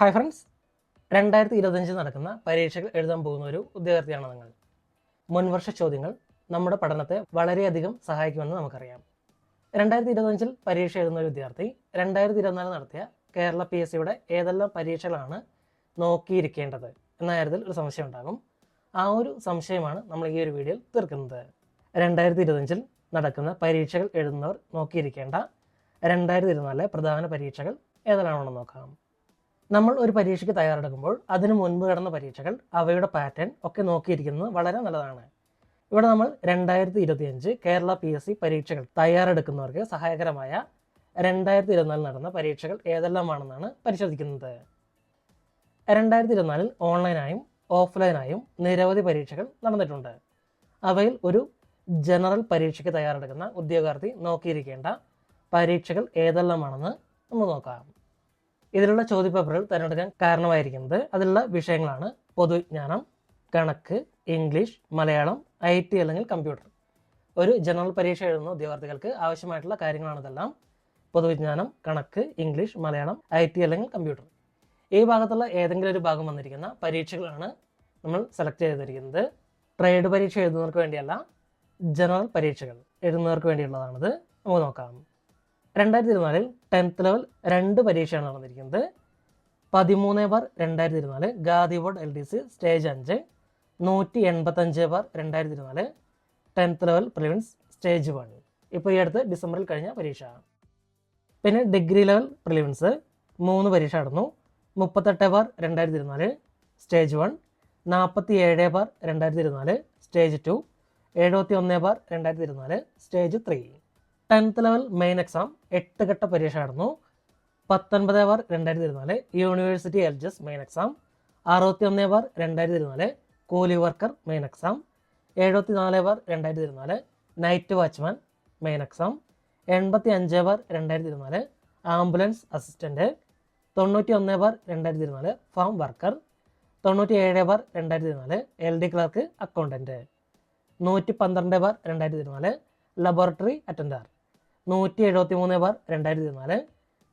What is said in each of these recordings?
Hi friends രണ്ടായിരത്തി ഇരുപത്തഞ്ചിൽ നടക്കുന്ന പരീക്ഷകൾ എഴുതാൻ പോകുന്ന ഒരു ഉദ്യോഗാർത്ഥിയാണ് നിങ്ങൾ. മുൻവർഷ ചോദ്യങ്ങൾ നമ്മുടെ പഠനത്തെ വളരെയധികം സഹായിക്കുമെന്ന് നമുക്കറിയാം. രണ്ടായിരത്തി ഇരുപത്തഞ്ചിൽ പരീക്ഷ എഴുതുന്ന ഒരു വിദ്യാർത്ഥി രണ്ടായിരത്തി ഇരുപത്തിനാല് നടത്തിയ കേരള പി എസ് സിയുടെ ഏതെല്ലാം പരീക്ഷകളാണ് നോക്കിയിരിക്കേണ്ടത് എന്ന കാര്യത്തിൽ ഒരു സംശയം ഉണ്ടാകും. ആ ഒരു സംശയമാണ് നമ്മൾ ഈ ഒരു വീഡിയോയിൽ തീർക്കുന്നത്. രണ്ടായിരത്തി ഇരുപത്തഞ്ചിൽ നടക്കുന്ന പരീക്ഷകൾ എഴുതുന്നവർ നോക്കിയിരിക്കേണ്ട രണ്ടായിരത്തി ഇരുപത്തിനാലിലെ പ്രധാന പരീക്ഷകൾ ഏതെല്ലാമാണെന്ന് നോക്കാം. നമ്മൾ ഒരു പരീക്ഷയ്ക്ക് തയ്യാറെടുക്കുമ്പോൾ അതിനു മുൻപ് കിടന്ന പരീക്ഷകൾ അവയുടെ പാറ്റേൺ ഒക്കെ നോക്കിയിരിക്കുന്നത് വളരെ നല്ലതാണ്. ഇവിടെ നമ്മൾ രണ്ടായിരത്തി ഇരുപത്തിയഞ്ച് കേരള പി എസ് സി പരീക്ഷകൾ തയ്യാറെടുക്കുന്നവർക്ക് സഹായകരമായ രണ്ടായിരത്തി ഇരുപത്തിനാലിൽ നടന്ന പരീക്ഷകൾ ഏതെല്ലാമാണെന്നാണ് പരിശോധിക്കുന്നത്. രണ്ടായിരത്തി ഇരുപത്തിനാലിൽ ഓൺലൈനായും ഓഫ്ലൈനായും നിരവധി പരീക്ഷകൾ നടന്നിട്ടുണ്ട്. അവയിൽ ഒരു ജനറൽ പരീക്ഷയ്ക്ക് തയ്യാറെടുക്കുന്ന ഉദ്യോഗാർത്ഥി നോക്കിയിരിക്കേണ്ട പരീക്ഷകൾ ഏതെല്ലാമാണെന്ന് നമ്മൾ നോക്കാം. ഇതിലുള്ള ചോദ്യപേപ്പറുകൾ തിരഞ്ഞെടുക്കാൻ കാരണമായിരിക്കുന്നത് അതിലുള്ള വിഷയങ്ങളാണ് പൊതുവിജ്ഞാനം കണക്ക് ഇംഗ്ലീഷ് മലയാളം ഐ ടി അല്ലെങ്കിൽ കമ്പ്യൂട്ടർ. ഒരു ജനറൽ പരീക്ഷ എഴുതുന്ന ഉദ്യോഗാർത്ഥികൾക്ക് ആവശ്യമായിട്ടുള്ള കാര്യങ്ങളാണ് ഇതെല്ലാം. പൊതുവിജ്ഞാനം കണക്ക് ഇംഗ്ലീഷ് മലയാളം ഐ ടി അല്ലെങ്കിൽ കമ്പ്യൂട്ടർ. ഈ ഭാഗത്തുള്ള ഏതെങ്കിലും ഒരു ഭാഗം വന്നിരിക്കുന്ന പരീക്ഷകളാണ് നമ്മൾ സെലക്ട് ചെയ്തിരിക്കുന്നത്. ട്രേഡ് പരീക്ഷ എഴുതുന്നവർക്ക് വേണ്ടിയല്ല ജനറൽ പരീക്ഷകൾ എഴുതുന്നവർക്ക് വേണ്ടിയുള്ളതാണിത്. നമുക്ക് നോക്കാം. രണ്ടായിരത്തി ഇരുപത്തിനാലിൽ ടെൻത്ത് ലെവൽ രണ്ട് പരീക്ഷയാണ് നടന്നിരിക്കുന്നത്. പതിമൂന്ന് ബാർ രണ്ടായിരത്തി ഇരുപത്തിനാല് Khadi board L D C stage അഞ്ച് നൂറ്റി എൺപത്തഞ്ച് ബാർ രണ്ടായിരത്തി ഇരുപത്തിനാല് tenth level prelims stage one. ഇപ്പോൾ ഈ അടുത്ത് ഡിസംബറിൽ കഴിഞ്ഞ പരീക്ഷ. പിന്നെ ഡിഗ്രി ലെവൽ പ്രിലിമിൻസ് മൂന്ന് പരീക്ഷ നടന്നു. മുപ്പത്തെട്ട് ബാർ രണ്ടായിരത്തി ഇരുപത്തിനാല് സ്റ്റേജ് വൺ. നാൽപ്പത്തി ഏഴ് ബാർ രണ്ടായിരത്തി ഇരുപത്തിനാല് സ്റ്റേജ് ടു. എഴുപത്തി ഒന്ന് ബാർ രണ്ടായിരത്തി ഇരുപത്തിനാല് stage three. Tenth level main exam എട്ട് ഘട്ട പരീക്ഷ ആയിരുന്നു പത്തൊൻപത് അവർ രണ്ടായിരത്തി ഇരുപത്തിനാല് യൂണിവേഴ്സിറ്റി എൽജസ് മെയിൻ എക്സാം അറുപത്തി ഒന്ന് അവർ രണ്ടായിരത്തി ഇരുപത്തിനാല് കൂലി വർക്കർ മെയിൻ എക്സാം എഴുപത്തി നാല് അവർ രണ്ടായിരത്തി ഇരുപത്തിനാല് നൈറ്റ് വാച്ച്മാൻ മെയിൻ എക്സാം എൺപത്തി അഞ്ച് അവർ രണ്ടായിരത്തി ഇരുപത്തിനാല് ആംബുലൻസ് അസിസ്റ്റന്റ് തൊണ്ണൂറ്റി ഒന്ന് അവർ രണ്ടായിരത്തി ഇരുപത്തിനാല് ഫാം വർക്കർ തൊണ്ണൂറ്റി ഏഴ് അവർ രണ്ടായിരത്തി ഇരുപത്തിനാല് എൽ ഡി ക്ലർക്ക് അക്കൗണ്ടന്റ് നൂറ്റി പന്ത്രണ്ട് അവർ രണ്ടായിരത്തി ഇരുപത്തിനാല് ലബോറട്ടറി അറ്റൻഡർ നൂറ്റി എഴുപത്തി മൂന്ന് ബാർ രണ്ടായിരത്തി ഇരുപത്തിനാല്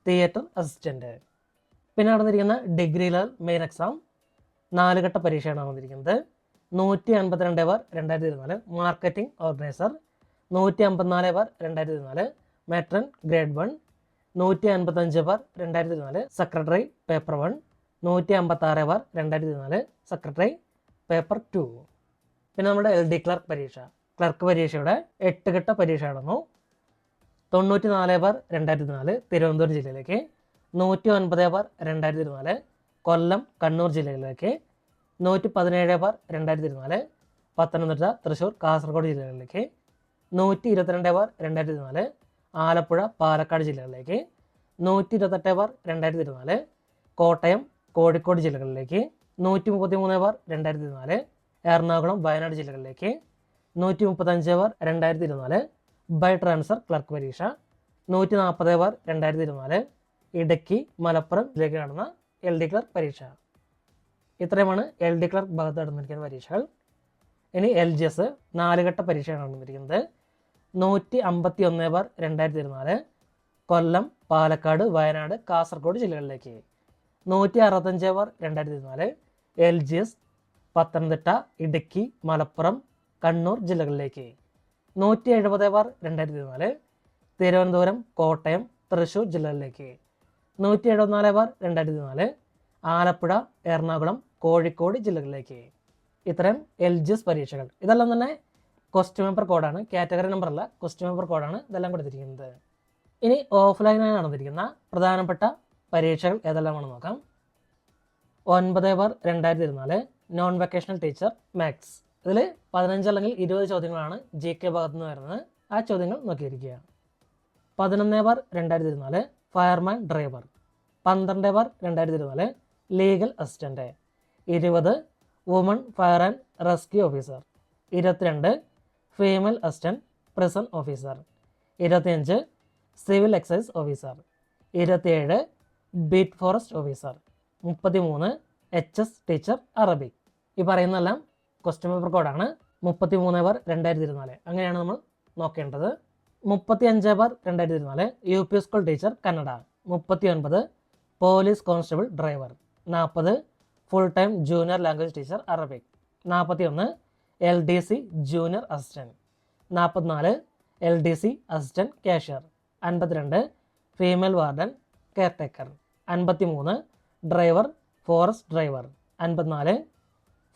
തിയേറ്റർ അസിസ്റ്റന്റ് പിന്നെ നടന്നിരിക്കുന്ന ഡിഗ്രി ലെവൽ മെയിൻ എക്സാം നാലുഘട്ട പരീക്ഷയാണ് നടന്നിരിക്കുന്നത്. നൂറ്റി അൻപത്തിരണ്ട് ബാർ രണ്ടായിരത്തി ഇരുപത്തിനാല് മാർക്കറ്റിംഗ് ഓർഗനൈസർ നൂറ്റി അമ്പത്തിനാല് ബാർ രണ്ടായിരത്തി ഇരുപത്തിനാല് മെട്രൻ ഗ്രേഡ് വൺ നൂറ്റി അൻപത്തഞ്ച് ബാർ രണ്ടായിരത്തി ഇരുപത്തിനാല് സെക്രട്ടറി പേപ്പർ വൺ നൂറ്റി അമ്പത്താറ് ബാർ രണ്ടായിരത്തി ഇരുപത്തിനാല് സെക്രട്ടറി പേപ്പർ ടു പിന്നെ നമ്മുടെ എൽ ഡി ക്ലർക്ക് പരീക്ഷ. ക്ലർക്ക് പരീക്ഷയുടെ എട്ട് ഘട്ട പരീക്ഷ നടന്നു. തൊണ്ണൂറ്റി നാല് ബാർ രണ്ടായിരത്തി നാല് തിരുവനന്തപുരം ജില്ലയിലേക്ക് നൂറ്റി ഒൻപത് ബാർ രണ്ടായിരത്തി ഇരുപത്തിനാല് കൊല്ലം കണ്ണൂർ ജില്ലയിലേക്ക് നൂറ്റി പതിനേഴ് ബാർ രണ്ടായിരത്തി ഇരുപത്തിനാല് പത്തനംതിട്ട തൃശ്ശൂർ കാസർഗോഡ് ജില്ലകളിലേക്ക് നൂറ്റി ഇരുപത്തിരണ്ട് ബാർ രണ്ടായിരത്തി ഇരുപത്തിനാല് ആലപ്പുഴ പാലക്കാട് ജില്ലകളിലേക്ക് നൂറ്റി ഇരുപത്തെട്ട് ബാർ രണ്ടായിരത്തി ഇരുപത്തിനാല് കോട്ടയം കോഴിക്കോട് ജില്ലകളിലേക്ക് നൂറ്റി മുപ്പത്തി മൂന്ന് ബാർ രണ്ടായിരത്തി ഇരുപത്തിനാല് എറണാകുളം വയനാട് ജില്ലകളിലേക്ക് നൂറ്റി മുപ്പത്തഞ്ച് ബാർ രണ്ടായിരത്തി ഇരുപത്തിനാല് ബൈ ട്രാൻസ്ഫർ ക്ലർക്ക് പരീക്ഷ നൂറ്റി നാൽപ്പത് ബാർ രണ്ടായിരത്തി ഇരുപത്തിനാല് ഇടുക്കി മലപ്പുറം ജില്ലയ്ക്ക് നടന്ന എൽ ഡി ക്ലർക്ക് പരീക്ഷ. ഇത്രയുമാണ് എൽ ഡി ക്ലർക്ക് ഭാഗത്ത് നടന്നിരിക്കുന്ന പരീക്ഷകൾ. ഇനി എൽ ജി എസ് നാലുഘട്ട പരീക്ഷയാണ് നടന്നിരിക്കുന്നത്. നൂറ്റി അമ്പത്തി ഒന്ന് ബാർ രണ്ടായിരത്തി ഇരുപത്തിനാല് കൊല്ലം പാലക്കാട് വയനാട് കാസർഗോഡ് ജില്ലകളിലേക്ക്. നൂറ്റി അറുപത്തഞ്ച് ബാർ രണ്ടായിരത്തി ഇരുപത്തിനാല് L G S Pathanamthitta Idukki Malappuram Kannur ജില്ലകളിലേക്ക്. നൂറ്റി എഴുപത് ബാർ രണ്ടായിരത്തി ഇരുപത്തിനാല് തിരുവനന്തപുരം കോട്ടയം തൃശ്ശൂർ ജില്ലകളിലേക്ക്. നൂറ്റി എഴുപത്തിനാല് ബാർ രണ്ടായിരത്തി ഇരുപത്തിനാല് ആലപ്പുഴ എറണാകുളം കോഴിക്കോട് ജില്ലകളിലേക്ക്. ഇത്തരം എൽ ജി എസ് പരീക്ഷകൾ. ഇതെല്ലാം തന്നെ ക്വസ്റ്റ്യൻ പേപ്പർ കോഡാണ് കാറ്റഗറി നമ്പർ അല്ല. ക്വസ്റ്റ്യൻ പേപ്പർ കോഡാണ് ഇതെല്ലാം കൊടുത്തിരിക്കുന്നത്. ഇനി ഓഫ്ലൈനായി നടന്നിരിക്കുന്ന പ്രധാനപ്പെട്ട പരീക്ഷകൾ ഏതെല്ലാമാണെന്ന് നോക്കാം. ഒൻപത് ബാർ രണ്ടായിരത്തി ഇരുപത്തിനാല് നോൺ വെക്കേഷണൽ ടീച്ചർ മാത്സ് ഇതിൽ പതിനഞ്ച് അല്ലെങ്കിൽ ഇരുപത് ചോദ്യങ്ങളാണ് ജി കെ ഭാഗത്ത് നിന്ന് വരുന്നത്. ആ ചോദ്യങ്ങൾ നോക്കിയിരിക്കുക. പതിനൊന്ന് ബാർ രണ്ടായിരത്തി ഇരുപത്തിനാല് ഫയർമാൻ ഡ്രൈവർ. പന്ത്രണ്ട് ബാർ രണ്ടായിരത്തി ഇരുപത്തിനാല് ലീഗൽ അസിസ്റ്റന്റ് ഇരുപത് woman fire and rescue officer. ഇരുപത്തിരണ്ട് ഫീമെയിൽ അസിസ്റ്റന്റ് പ്രിസൺ ഓഫീസർ. ഇരുപത്തിയഞ്ച് സിവിൽ എക്സൈസ് ഓഫീസർ. ഇരുപത്തിയേഴ് ബീറ്റ് ഫോറസ്റ്റ് ഓഫീസർ. മുപ്പത്തി മൂന്ന് എച്ച് എസ് ടീച്ചർ അറബിക് ഈ പറയുന്നതെല്ലാം ക്വസ്റ്റ്യൻ പേപ്പർ കോഡാണ് മുപ്പത്തി മൂന്ന് ബാർ രണ്ടായിരത്തി ഇരുപത്തിനാല് അങ്ങനെയാണ് നമ്മൾ നോക്കേണ്ടത്. മുപ്പത്തി അഞ്ച് ബാർ രണ്ടായിരത്തി ഇരുപത്തിനാല് U P school teacher Kannada മുപ്പത്തി ഒൻപത് പോലീസ് കോൺസ്റ്റബിൾ ഡ്രൈവർ നാൽപ്പത് full time junior language teacher Arabic നാൽപ്പത്തി ഒന്ന് L D C junior assistant നാൽപ്പത്തിനാല് L D C assistant cashier അൻപത്തിരണ്ട് ഫീമെയിൽ വാർഡൻ കെയർ ടേക്കർ അൻപത്തി മൂന്ന് ഡ്രൈവർ ഫോറസ്റ്റ് ഡ്രൈവർ അൻപത്തിനാല്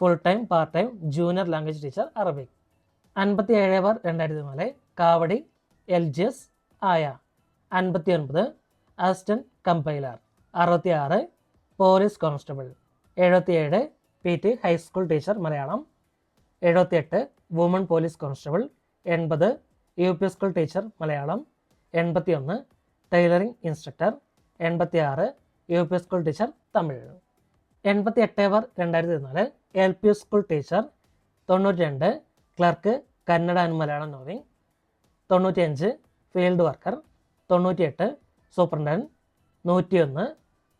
full time part time junior language teacher Arabic അൻപത്തി ഏഴ് bar രണ്ടായിരത്തി നാല് കാവടി എൽ ജി എസ് ആയ. അൻപത്തി ഒൻപത് അസിസ്റ്റന്റ് കമ്പൈലർ അറുപത്തി ആറ് പോലീസ് കോൺസ്റ്റബിൾ എഴുപത്തിയേഴ് P T high school teacher Malayalam. എഴുപത്തിയെട്ട് വുമൺ പോലീസ് കോൺസ്റ്റബിൾ എൺപത് U P school teacher Malayalam. എൺപത്തിയൊന്ന് ടൈലറിംഗ് ഇൻസ്ട്രക്ടർ എൺപത്തിയാറ് U P school teacher Tamil. എൺപത്തി എട്ട് ബാർ രണ്ടായിരത്തി ഇരുന്നാൽ എൽ പി സ്കൂൾ ടീച്ചർ തൊണ്ണൂറ്റി രണ്ട് clerk Kannada and Malayalam knowing തൊണ്ണൂറ്റിയഞ്ച് ഫീൽഡ് വർക്കർ തൊണ്ണൂറ്റിയെട്ട് സൂപ്രണ്ടന്റ് നൂറ്റിയൊന്ന്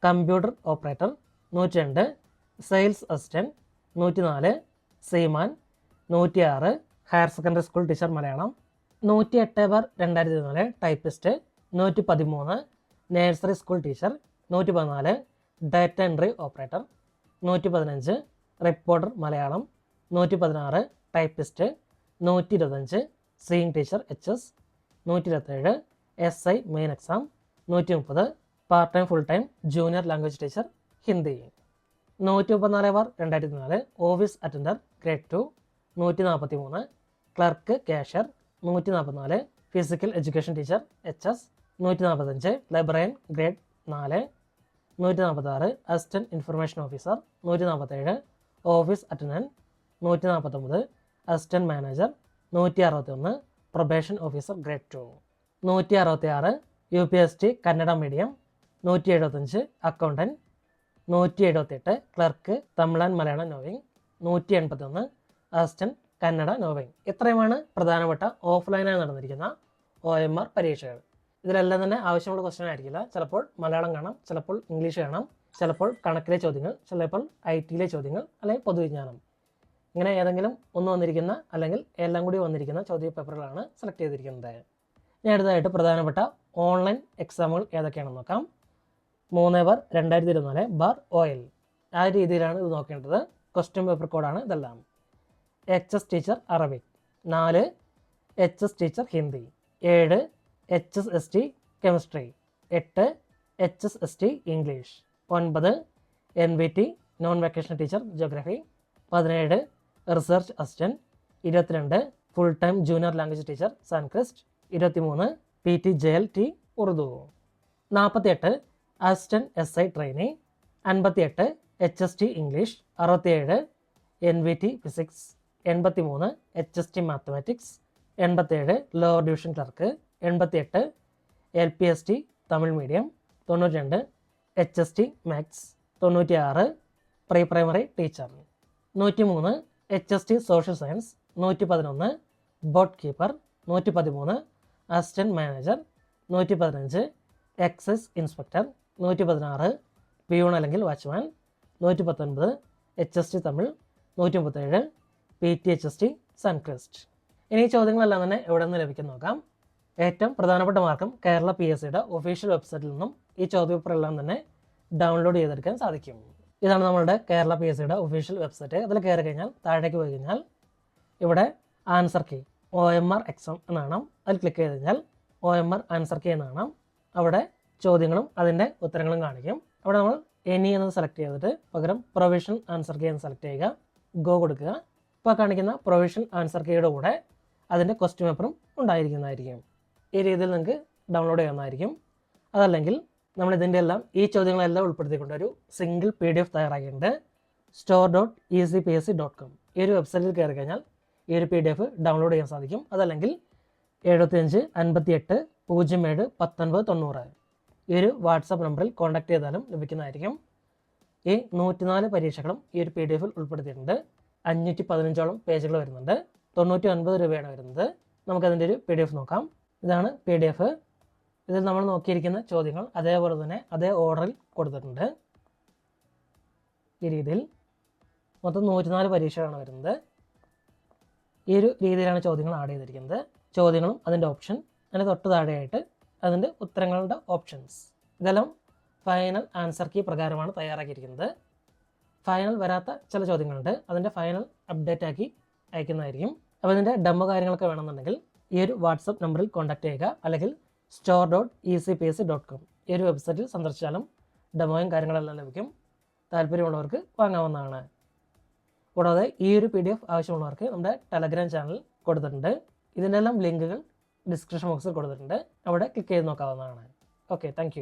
കമ്പ്യൂട്ടർ ഓപ്പറേറ്റർ നൂറ്റി രണ്ട് സെയിൽസ് അസിസ്റ്റന്റ് നൂറ്റിനാല് seaman നൂറ്റിയാറ് higher secondary school teacher Malayalam നൂറ്റി എട്ട് ബാർ രണ്ടായിരത്തി ഇരുന്നാൽ ടൈപ്പിസ്റ്റ് നൂറ്റി പതിമൂന്ന് നേഴ്സറി സ്കൂൾ ടീച്ചർ നൂറ്റി പതിനാല് ഡാറ്റ എൻട്രി ഓപ്പറേറ്റർ നൂറ്റി പതിനഞ്ച് റിപ്പോർട്ടർ മലയാളം നൂറ്റി പതിനാറ് ടൈപ്പിസ്റ്റ് നൂറ്റി ഇരുപത്തഞ്ച് സീയിങ് ടീച്ചർ എച്ച് എസ് നൂറ്റി ഇരുപത്തേഴ് എസ് ഐ മെയിൻ എക്സാം നൂറ്റി മുപ്പത് part time full time junior language teacher Hindi. നൂറ്റി മുപ്പത്തിനാല് ബാർ രണ്ടായിരത്തി നാല് ഓഫീസ് അറ്റൻഡർ ഗ്രേഡ് ടു നൂറ്റി നാൽപ്പത്തി മൂന്ന് ക്ലർക്ക് ക്യാഷ്യർ നൂറ്റി നാൽപ്പത്തിനാല് physical education teacher H S നൂറ്റി നാൽപ്പത്തഞ്ച് ലൈബ്രറിയൻ ഗ്രേഡ് നാല് നൂറ്റി നാൽപ്പത്താറ് അസിസ്റ്റന്റ് ഇൻഫർമേഷൻ ഓഫീസർ നൂറ്റി നാൽപ്പത്തേഴ് ഓഫീസ് അറ്റൻഡന്റ് നൂറ്റി നാൽപ്പത്തൊമ്പത് അസിസ്റ്റന്റ് മാനേജർ നൂറ്റി അറുപത്തൊന്ന് പ്രൊബേഷൻ ഓഫീസർ ഗ്രേഡ് ടു നൂറ്റി അറുപത്തി ആറ് U P S T Kannada medium നൂറ്റി എഴുപത്തഞ്ച് അക്കൗണ്ടന്റ് നൂറ്റി എഴുപത്തെട്ട് clerk Tamil and Malayalam knowing നൂറ്റി എൺപത്തൊന്ന് അസിസ്റ്റന്റ് കന്നഡ നോവിങ് ഇത്രയുമാണ് പ്രധാനപ്പെട്ട ഓഫ്ലൈനായി നടന്നിരിക്കുന്ന ഒ എം ആർ പരീക്ഷകൾ. ഇതിലെല്ലാം തന്നെ ആവശ്യമുള്ള ക്വസ്റ്റ്യൻ ആയിരിക്കില്ല. ചിലപ്പോൾ മലയാളം കാണാം ചിലപ്പോൾ ഇംഗ്ലീഷ് കാണാം ചിലപ്പോൾ കണക്കിലെ ചോദ്യങ്ങൾ ചിലപ്പോൾ ഐ ടിയിലെ ചോദ്യങ്ങൾ അല്ലെങ്കിൽ പൊതുവിജ്ഞാനം. ഇങ്ങനെ ഏതെങ്കിലും ഒന്ന് വന്നിരിക്കുന്ന അല്ലെങ്കിൽ എല്ലാം കൂടി വന്നിരിക്കുന്ന ചോദ്യ പേപ്പറുകളാണ് സെലക്ട് ചെയ്തിരിക്കുന്നത്. ഞാൻ അടുത്തതായിട്ട് പ്രധാനപ്പെട്ട ഓൺലൈൻ എക്സാമുകൾ ഏതൊക്കെയാണെന്ന് നോക്കാം. മൂന്ന് ബാർ രണ്ടായിരത്തി ഇരുപത്തിനാല് ബാർ ഒ എൽ ആ രീതിയിലാണ് ഇത് നോക്കേണ്ടത്. ക്വസ്റ്റ്യൻ പേപ്പർ കോഡാണ് ഇതെല്ലാം. എച്ച് എസ് ടീച്ചർ അറബിക് നാല് എച്ച് എസ് ടീച്ചർ ഹിന്ദി ഏഴ് H S S T chemistry എട്ട് H S S T English ഒൻപത് N V T non vacation teacher geography പതിനേഴ് റിസർച്ച് അസിസ്റ്റന്റ് ഇരുപത്തിരണ്ട് full time junior language teacher Sanskrit ഇരുപത്തിമൂന്ന് P T J L T Urdu. നാൽപ്പത്തിയെട്ട് assistant S I trainee അൻപത്തിയെട്ട് H S T English അറുപത്തിയേഴ് N V T physics എൺപത്തി മൂന്ന് H S T mathematics എൺപത്തേഴ് lower division clerk എൺപത്തിയെട്ട് L P S T Tamil medium തൊണ്ണൂറ്റി രണ്ട് H S T maths തൊണ്ണൂറ്റി ആറ് പ്രീ പ്രൈമറി ടീച്ചർ നൂറ്റി മൂന്ന് H S T social science നൂറ്റി പതിനൊന്ന് ബോട്ട് കീപ്പർ നൂറ്റി പതിമൂന്ന് അസിസ്റ്റന്റ് മാനേജർ നൂറ്റി പതിനഞ്ച് എക്സൈസ് ഇൻസ്പെക്ടർ നൂറ്റി പതിനാറ് പിയൂൺ അല്ലെങ്കിൽ വാച്ച്മാൻ നൂറ്റി പത്തൊൻപത് എച്ച് എസ് ടി തമിഴ് നൂറ്റി മുപ്പത്തേഴ് P T H S T Sanskrit. ഇനി ചോദ്യങ്ങളെല്ലാം തന്നെ എവിടെ നിന്ന് ലഭിക്കും നോക്കാം. ഏറ്റവും പ്രധാനപ്പെട്ട മാർക്കും കേരള പി എസ് സിയുടെ ഒഫീഷ്യൽ വെബ്സൈറ്റിൽ നിന്നും ഈ ചോദ്യപേപ്പറെല്ലാം തന്നെ ഡൗൺലോഡ് ചെയ്തെടുക്കാൻ സാധിക്കും. ഇതാണ് നമ്മളുടെ കേരള പി എസ് സിയുടെ ഒഫീഷ്യൽ വെബ്സൈറ്റ് അതിൽ കയറി കഴിഞ്ഞാൽ താഴേക്ക് പോയി കഴിഞ്ഞാൽ ഇവിടെ answer key O M R exam എന്നാണ്. അതിൽ ക്ലിക്ക് ചെയ്ത് കഴിഞ്ഞാൽ O M R answer key എന്നാണ്. അവിടെ ചോദ്യങ്ങളും അതിന്റെ ഉത്തരങ്ങളും കാണിക്കും. അവിടെ നമ്മൾ എനി എന്നത് സെലക്ട് ചെയ്തിട്ട് പകരം പ്രൊവിഷൻ ആൻസർ കീ എന്ന് സെലക്ട് ചെയ്യുക ഗോ കൊടുക്കുക. ഇപ്പോൾ കാണിക്കുന്ന പ്രൊവിഷൻ ആൻസർ കീയുടെ കൂടെ അതിന്റെ ക്വസ്റ്റ്യൻ പേപ്പറും ഉണ്ടായിരിക്കുന്നതായിരിക്കും. ഈ രീതിയിൽ നിങ്ങൾക്ക് ഡൗൺലോഡ് ചെയ്യാവുന്നതായിരിക്കും. അതല്ലെങ്കിൽ നമ്മൾ ഇതിന്റെ എല്ലാം ഈ ചോദ്യങ്ങളെല്ലാം ഉൾപ്പെടുത്തിക്കൊണ്ട് ഒരു സിംഗിൾ പി ഡി എഫ് തയ്യാറാക്കിയിട്ടുണ്ട്. Store dot E C P S C dot com ഈ ഒരു വെബ്സൈറ്റിൽ കയറി കഴിഞ്ഞാൽ ഈ ഒരു പി ഡി എഫ് ഡൗൺലോഡ് ചെയ്യാൻ സാധിക്കും. അതല്ലെങ്കിൽ എഴുപത്തിയഞ്ച് അൻപത്തി എട്ട് പൂജ്യം ഏഴ് പത്തൊൻപത് തൊണ്ണൂറ് ഈ ഒരു വാട്സാപ്പ് നമ്പറിൽ കോൺടാക്ട് ചെയ്താലും ലഭിക്കുന്നതായിരിക്കും. ഈ നൂറ്റിനാല് പരീക്ഷകളും ഈ ഒരു പി ഡി എഫിൽ ഉൾപ്പെടുത്തിയിട്ടുണ്ട്. അഞ്ഞൂറ്റി പതിനഞ്ചോളം പേജുകൾ വരുന്നുണ്ട്. തൊണ്ണൂറ്റി ഒൻപത് രൂപയാണ് വരുന്നത്. നമുക്കതിന്റെ ഒരു പി ഡി എഫ് നോക്കാം. ഇതാണ് പി ഡി എഫ് ഇതിൽ നമ്മൾ നോക്കിയിരിക്കുന്ന ചോദ്യങ്ങൾ അതേപോലെ തന്നെ അതേ ഓർഡറിൽ കൊടുത്തിട്ടുണ്ട്. ഈ രീതിയിൽ മൊത്തം നൂറ്റിനാല് പരീക്ഷകളാണ് വരുന്നത്. ഈ ഒരു രീതിയിലാണ് ചോദ്യങ്ങൾ ആഡ് ചെയ്തിരിക്കുന്നത്. ചോദ്യങ്ങളും അതിന്റെ ഓപ്ഷൻ അതിന്റെ തൊട്ട് താഴെയായിട്ട് അതിന്റെ ഉത്തരങ്ങളുടെ ഓപ്ഷൻസ് ഇതെല്ലാം ഫൈനൽ ആൻസർ കീ പ്രകാരമാണ് തയ്യാറാക്കിയിരിക്കുന്നത്. ഫൈനൽ വരാത്ത ചില ചോദ്യങ്ങളുണ്ട്. അതിന്റെ ഫൈനൽ അപ്ഡേറ്റ് ആക്കി അയക്കുന്നതായിരിക്കും. അപ്പോൾ ഇതിന്റെ ഡെമോ കാര്യങ്ങളൊക്കെ വേണമെന്നുണ്ടെങ്കിൽ ഈ ഒരു വാട്സപ്പ് നമ്പറിൽ കോൺടാക്ട് ചെയ്യുക. അല്ലെങ്കിൽ store dot E C P S C dot com ഈ ഒരു വെബ്സൈറ്റിൽ സന്ദർശിച്ചാലും ഡെമോയും കാര്യങ്ങളെല്ലാം ലഭിക്കും. താല്പര്യമുള്ളവർക്ക് വാങ്ങാവുന്നതാണ്. കൂടാതെ ഈ ഒരു പി ഡി എഫ് ആവശ്യമുള്ളവർക്ക് നമ്മുടെ ടെലഗ്രാം ചാനൽ കൊടുത്തിട്ടുണ്ട്. ഇതിന്റെ എല്ലാം ലിങ്കുകൾ ഡിസ്ക്രിപ്ഷൻ ബോക്സിൽ കൊടുത്തിട്ടുണ്ട്. അവിടെ ക്ലിക്ക് ചെയ്ത് നോക്കാവുന്നതാണ്. Okay thank